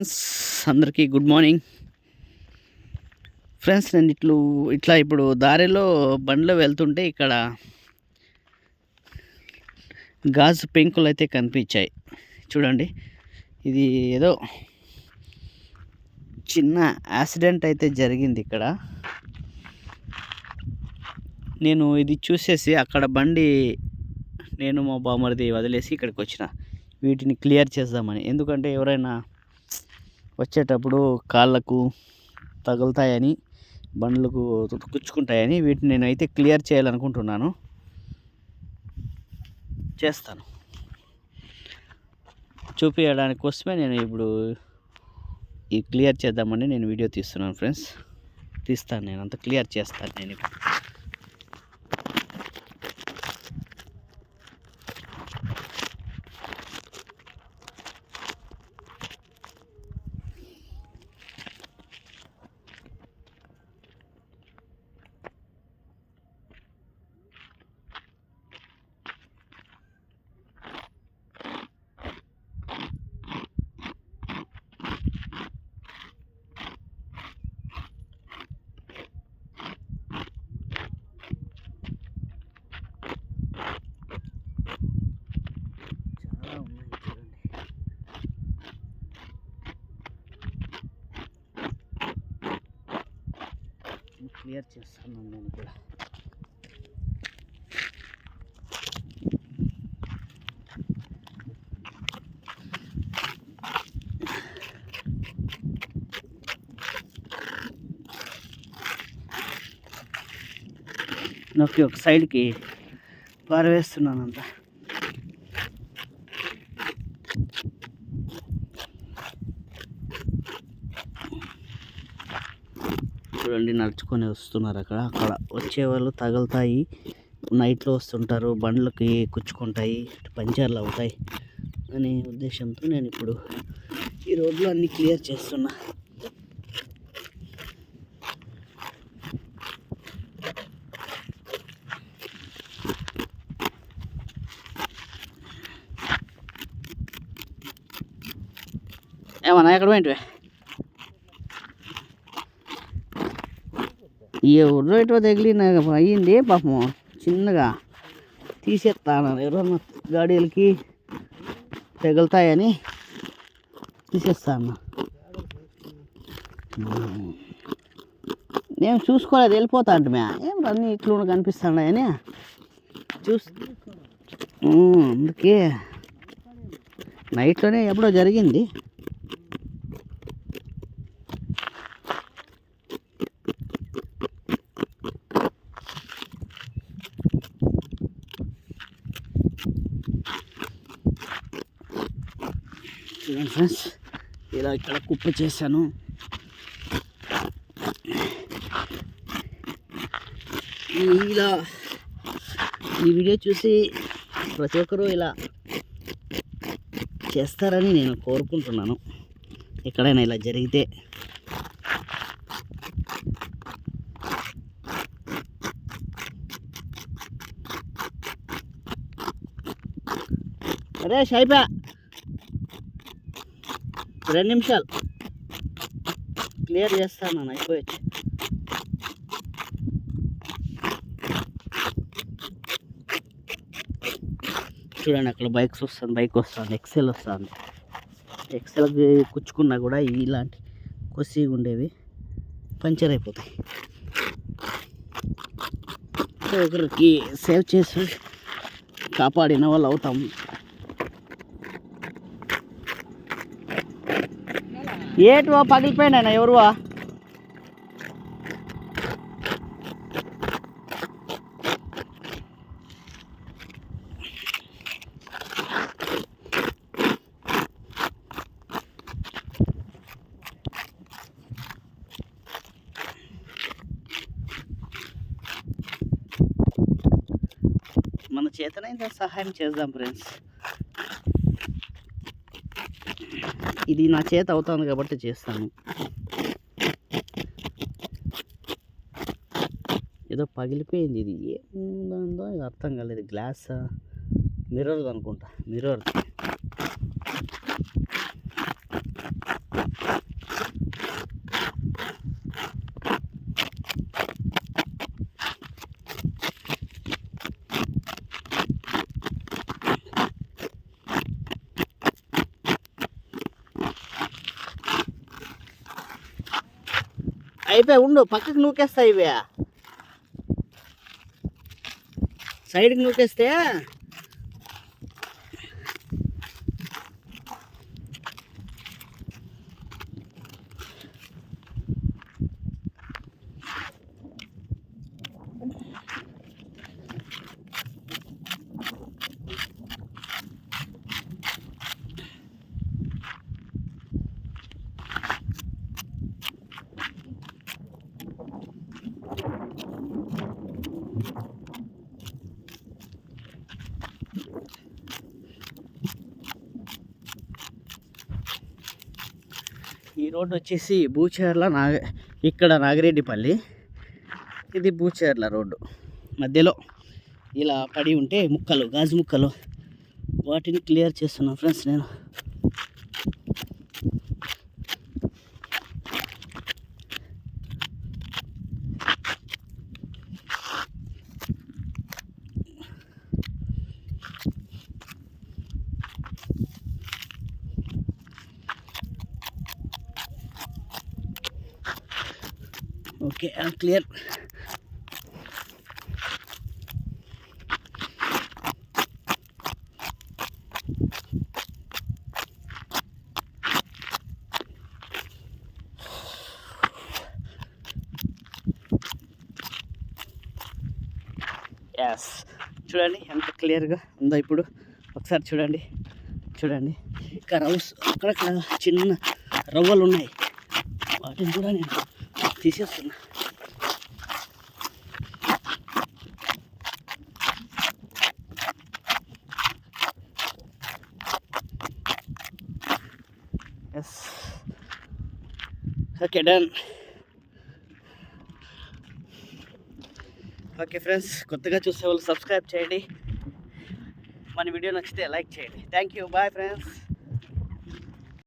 Friends అందరికీ good morning friends నేను ఇట్లు ఇట్లా ఇప్పుడు దారిలో బండిలో వెళ్తుంటే ఇక్కడ గాజు పెంకులు అయితే కనిపించాయి. చూడండి ఇది ఏదో చిన్న యాక్సిడెంట్ అయితే జరిగింది ఇక్కడ. నేను ఇది చూసేసి అక్కడ బండి నేను మా బామరిది వదిలేసి ఇక్కడికి వచ్చిన. వీటిని క్లియర్ చేద్దామని. ఎందుకంటే ఎవరైనా వచ్చేటప్పుడు కాళ్ళకు తగులుతాయని బండ్లకు గుచ్చుకుంటాయని వీటిని నేనైతే క్లియర్ చేయాలనుకుంటున్నాను. చేస్తాను. చూపించడానికి కోసమే నేను ఇప్పుడు ఈ క్లియర్ చేద్దామని నేను వీడియో తీస్తున్నాను ఫ్రెండ్స్. తీస్తాను నేను అంత క్లియర్ చేస్తాను నేను క్లియర్ చేస్తాను నేను కూడా. నొక్కి ఒక సైడ్కి పారవేస్తున్నాను అంతా చూడండి నడుచుకొని వస్తున్నారు అక్కడ. అక్కడ వచ్చేవాళ్ళు తగులుతాయి. నైట్లో వస్తుంటారు బండ్లకి కుచ్చుకుంటాయి పంచర్లు అవుతాయి అనే ఉద్దేశంతో నేను ఇప్పుడు ఈ రోడ్లు అన్ని క్లియర్ చేస్తున్నా. ఏమన్నా ఎక్కడ పోయింటివే? ఈ ఉర్రైటో తగిలిన అయ్యింది పాపం. చిన్నగా తీసేస్తాను ఎవరన్నా గాడీలకి తగులుతాయని తీసేస్తాను. నేను చూసుకోలేదు వెళ్ళిపోతా అంటే ఏం అన్నీ ఇట్లు కనిపిస్తున్నాయని చూస్ అందుకే నైట్లోనే ఎప్పుడో జరిగింది. చూడండి ఫ్రెండ్స్. ఇలా ఇక్కడ కుప్ప చేశాను. ఇలా ఈ వీడియో చూసి ప్రతి ఒక్కరూ ఇలా చేస్తారని నేను కోరుకుంటున్నాను. ఎక్కడైనా ఇలా జరిగితే అరే అయిపోయా రెండు నిమిషాలు. క్లియర్ చేస్తాను నేను అయిపోయచ్చు. చూడండి అక్కడ బైక్స్ వస్తుంది బైక్ వస్తుంది ఎక్సెల్ వస్తుంది. ఎక్సెల్కి కుచ్చుకున్నా కూడా ఇలాంటి కొద్దిగా ఉండేవి పంచర్ అయిపోతాయి. ఒకరికి సేవ్ చేసి కాపాడిన వాళ్ళు అవుతాం. ఏటువా పగిలిపోయినా ఎవరువా? మన చేతనైతే సహాయం చేద్దాం ఫ్రెండ్స్. ఇది నా చేత అవుతుంది కాబట్టి చేస్తాను. ఏదో పగిలిపోయింది ఇది. ఏముందో ఇది అర్థం కాలేదు. గ్లాస్? మిర్రర్ అనుకుంటా. మిర్రర్ అయిపోయా ఉండు. పక్కకు నూకేస్తా ఇవే. సైడ్కి నూకేస్తే ఈ రోడ్డు వచ్చేసి బూచేర్ల నాగ ఇక్కడ నాగిరెడ్డిపల్లి. ఇది బూచేర్ల రోడ్డు. మధ్యలో ఇలా పడి ఉంటే ముక్కలు గాజు ముక్కలు. వాటిని క్లియర్ చేస్తున్నాను ఫ్రెండ్స్ నేను. Okay clear. ఎస్ చూడండి ఎంత క్లియర్గా ఉందో ఇప్పుడు. ఒకసారి చూడండి చూడండి. ఇంకా రవ్స్ అక్కడక్కడ చిన్న రవ్వలు ఉన్నాయి. వాటిని కూడా నేను తీసేస్తున్నా yes okay done okay friends కొత్తగా చూసే వాళ్ళు సబ్స్క్రైబ్ చేయండి. మన వీడియో నచ్చితే లైక్ చేయండి. Thank you bye friends